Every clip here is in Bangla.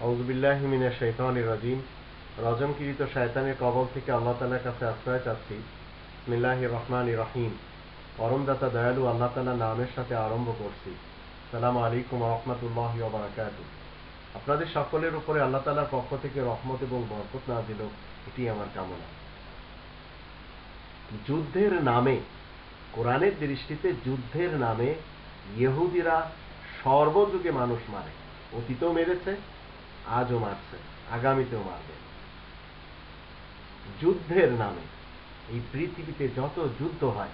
আউজবিল্লাহ মিনা শৈতানির রাজিম। রজমকৃত শয়তানের কবল থেকে আল্লাহ তালার কাছে আশ্রয় চাচ্ছি। বিসমিল্লাহ রহমান রহিম। পরমদাতা দয়ালু আল্লাহ তালা নামের সাথে আরম্ভ করছি। সালাম আলাইকুম রহমতুল্লাহ বারাকাত আপনাদের সকলের উপরে আল্লাহ তালার পক্ষ থেকে রহমত এবং বরকত না দিল এটি আমার কামনা। যুদ্ধের নামে, কোরআনের দৃষ্টিতে যুদ্ধের নামে ইহুদিরা সর্বযুগে মানুষ মারে। অতীতেও মেরেছে আজও মারছে, আগামীতেও মারবে। যুদ্ধের নামে, এই পৃথিবীতে যত যুদ্ধ হয়,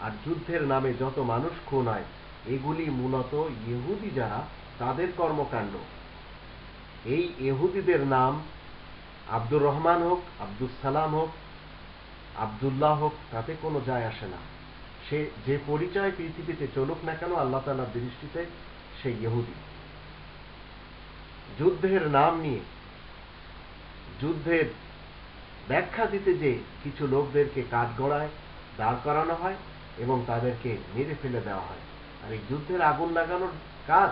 আর যুদ্ধের নামে যত মানুষ খুন হয়, এগুলি মূলত ইহুদি যারা, তাদের কর্মকাণ্ড। এই ইহুদিদের নাম আব্দুর রহমান হোক আব্দুল সালাম হোক, আবদুল্লাহ হোক, তাতে কোনো যায় আসে না। সে যে পরিচয় পৃথিবীতে চলুক না কেন, আল্লাহ তালার দৃষ্টিতে সে ইহুদি। যুদ্ধের নাম নিয়ে, যুদ্ধের ব্যাখ্যা দিতে যে কিছু লোকদেরকে কাঠগড়ায় দাঁড় করানো হয় এবং তাদেরকে মেরে ফেলে দেওয়া হয়। আর এই যুদ্ধের আগুন লাগানোর কাজ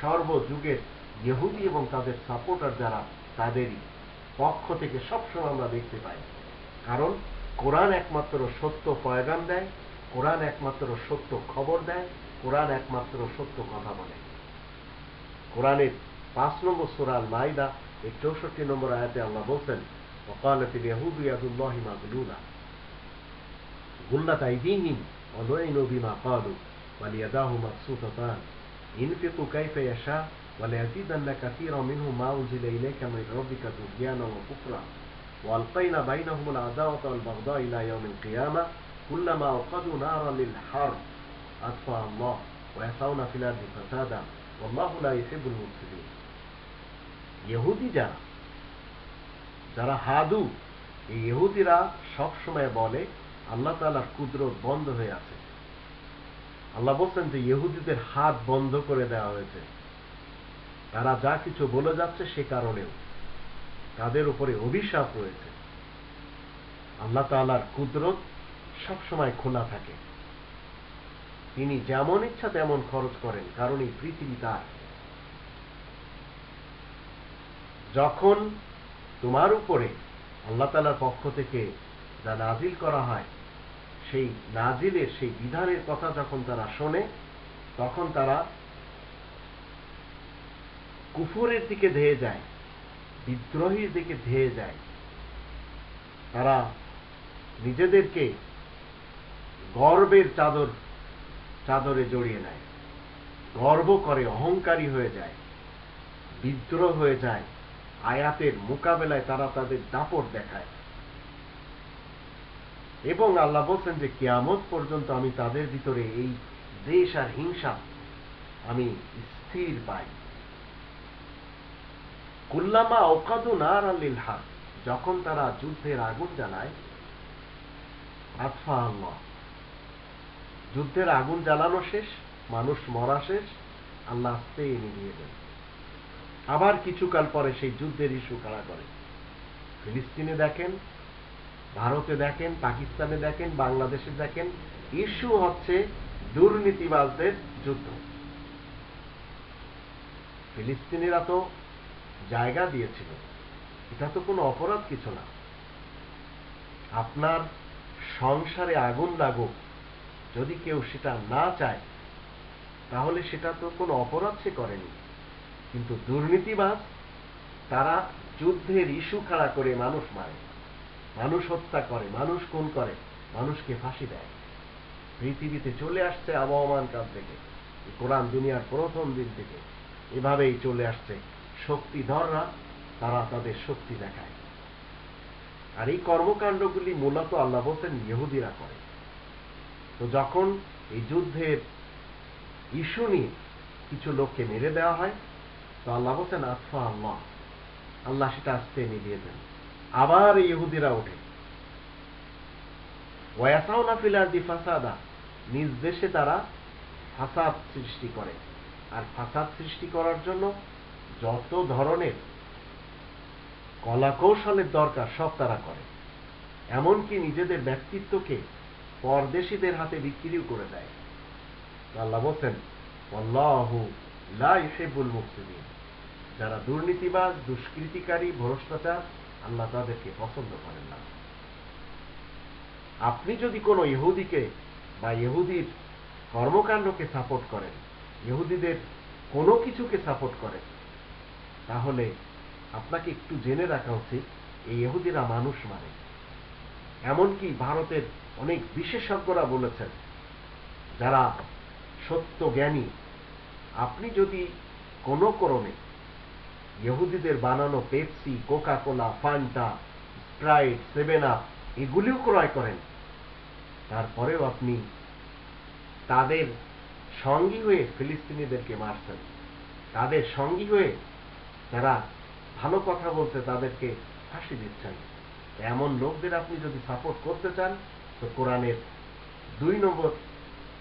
সর্বযুগের ইহুদি এবং তাদের সাপোর্টার যারা, তাদেরই পক্ষ থেকে সবসময় আমরা দেখতে পাই। কারণ কোরআন একমাত্র সত্য পয়গাম দেয়, কোরআন একমাত্র সত্য খবর দেয়, কোরআন একমাত্র সত্য কথা বলে। কোরআনের পাঁচ নম্বর সুরাল মাইদা এই চৌষট্টি নম্বর আয়াতে আল্লাহ বলছেন وقالت اليهود يد الله مغلولة غلت أيديهم ولعنوا بما قالوا وليداه مبسوطتان ينفق كيف يشاء وليزيدن كثيرا منهم ما أنزل إليك من ربك طغيانا وكفرا وألقينا بينهم العداوة والبغضاء إلى يوم القيامة كلما أوقدوا نارا للحرب أطفأ الله ويسعون في الأرض فسادا والله لا يحب المفسدين ইহুদি যারা যারা হাদু, এই ইহুদিরা সবসময় বলে, আল্লাহ তালার কুদরত বন্ধ হয়ে আছে। আল্লাহ বলছেন যে ইহুদিদের হাত বন্ধ করে দেওয়া হয়েছে। তারা যা কিছু বলে যাচ্ছে সে কারণেও। তাদের উপরে অভিশাপ রয়েছে। আল্লাহ তালার কুদরত সবসময় খোলা থাকে। তিনি যেমন ইচ্ছা তেমন খরচ করেন, কারণ এই পৃথিবী তার। যখন তোমার উপরে আল্লাহ তালার পক্ষ থেকে যা নাজিল করা হয়, সেই নাজিলের, সেই বিধানের কথা যখন তারা শোনে, তখন তারা কুফুরের দিকে ধেয়ে যায়, বিদ্রোহীর দিকে ধেয়ে যায়। তারা নিজেদেরকে গর্বের চাদর, চাদরে জড়িয়ে নেয়। গর্ব করে, অহংকারী হয়ে যায়, বিদ্রোহ হয়ে যায়। আয়াতের মোকাবেলায় তারা তাদের দাপট দেখায়। এবং আল্লাহ বলছেন যে, কেয়ামত পর্যন্ত আমি তাদের ভিতরে এই দেশ আর হিংসা আমি স্থির পাই। কুল্লামা ওকাদু নার আল্লিল হাক, যখন তারা যুদ্ধের আগুন জ্বালায়, আতফা আল্লাহ। যুদ্ধের আগুন জ্বালানো শেষ, মানুষ মরা শেষ, আল্লাহ আস্তে নিভিয়ে দেন। আবার কিছুকাল পরে সেই যুদ্ধের ইস্যু খাড়া করে? ফিলিস্তিনে দেখেন, ভারতে দেখেন, পাকিস্তানে দেখেন, বাংলাদেশে দেখেন, ইস্যু হচ্ছে দুর্নীতিবাজদের যুদ্ধ। ফিলিস্তিনিরা তো জায়গা দিয়েছিল। এটা তো কোনো অপরাধ কিছু না। আপনার সংসারে আগুন লাগুক, যদি কেউ সেটা না চায়, তাহলে সেটা তো কোনো অপরাধ সে করেনি। কিন্তু দুর্নীতিবাজ, তারা যুদ্ধের ইস্যু খাড়া করে মানুষ মারে। মানুষ হত্যা করে, মানুষ খুন করে, মানুষকে ফাঁসি দেয়। পৃথিবীতে চলে আসছে আবহমান কাল থেকে কোরআন দুনিয়ার প্রথম দিন থেকে। এভাবেই চলে আসছে শক্তিধররা, তারা তাদের শক্তি দেখায়। আর এই কর্মকাণ্ডগুলি মূলত আল্লাহ বলছেন ইহুদিরা করে। তো যখন এই যুদ্ধের ইস্যু নিয়ে কিছু লোককে মেরে দেওয়া হয় তো আল্লাহ বলছেন আতফা আল্লাহ আল্লাহ সেটা আসতে নিভিয়ে দেন আবার ইহুদিরা ওঠে। ওয়াসাউনা ফিলার দি ফাসাদা, নিজ দেশে তারা ফাসাদ সৃষ্টি করে। আর ফাসাদ সৃষ্টি করার জন্য যত ধরনের কলা কৌশলের দরকার সব তারা করে। এমনকি নিজেদের ব্যক্তিত্বকে পরদেশীদের হাতে বিক্রিও করে দেয়। আল্লাহ বলছেন আল্লাহু লা ইউহিব্বুল মুফসিদিন যারা দুর্নীতিবাজ, দুষ্কৃতিকারী, ভ্রষ্টাচার, আল্লাহ তাদেরকে পছন্দ করেন না। আপনি যদি কোনো ইহুদিকে বা ইহুদির কর্মকাণ্ডকে সাপোর্ট করেন, ইহুদিদের কোনো কিছুকে সাপোর্ট করেন, তাহলে আপনাকে একটু জেনে রাখা উচিত, এই ইহুদিরা মানুষ মানে। এমনকি ভারতের অনেক বিশেষজ্ঞরা বলেছেন, যারা সত্য জ্ঞানী, আপনি যদি কোনো ক্রমে ইহুদিদের বানানো Pepsi Coca Cola Fanta, Sprite, seven up, এগুলিও ক্রয় করেন। তারপরেও আপনি তাদের সঙ্গী হয়ে ফিলিস্তিনিদেরকে মারছেন। তাদের সঙ্গী হয়ে যারা ভালো কথা বলছে তাদেরকে ফাঁসি দিচ্ছেন। এমন লোকদের আপনি যদি সাপোর্ট করতে চান, তো কোরআনের দুই নম্বর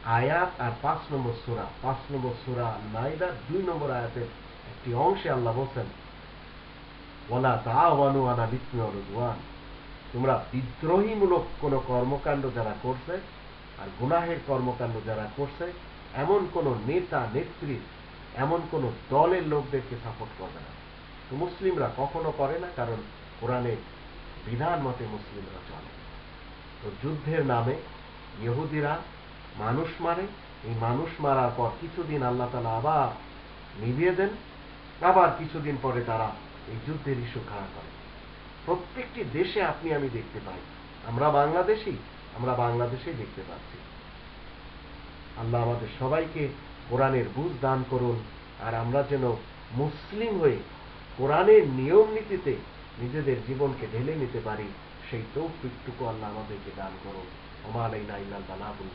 আয়াত আর পাঁচ নম্বর সুরা, পাঁচ নম্বর সুরা নাইদার দুই নম্বর আয়াতের একটি অংশে আল্লাহ বলছেন ওলা তাওয়ানু আনা বিষ্ণু রুদওয়ান তোমরা বিদ্রোহীমূলক কোন কর্মকাণ্ড যারা করছে আর গুনাহের কর্মকাণ্ড যারা করছে, এমন কোন নেতা, নেত্রী, এমন কোন দলের লোকদেরকে সাপোর্ট করবে না। তো মুসলিমরা কখনো করে না, কারণ কোরআনে বিধান মতে মুসলিমরা চলে। তো যুদ্ধের নামে ইহুদিরা মানুষ মারে। এই মানুষ মারার পর কিছুদিন আল্লাহ তালা আবার নিভিয়ে দেন। আবার কিছুদিন পরে তারা এই যুদ্ধের ইস্যু খাড়া করে। প্রত্যেকটি দেশে আপনি আমি দেখতে পাই। আমরা বাংলাদেশি, আমরা বাংলাদেশেই দেখতে পাচ্ছি। আল্লাহ আমাদের সবাইকে কোরআনের বুঝ দান করুন আর আমরা যেন মুসলিম হয়ে কোরআনের নিয়ম নীতিতে নিজেদের জীবনকে ঢেলে নিতে পারি, সেই তৌফিকটুকু আল্লাহ আমাদেরকে দান করুন। ওমা আলাইনা ইল্লাল বালাগুল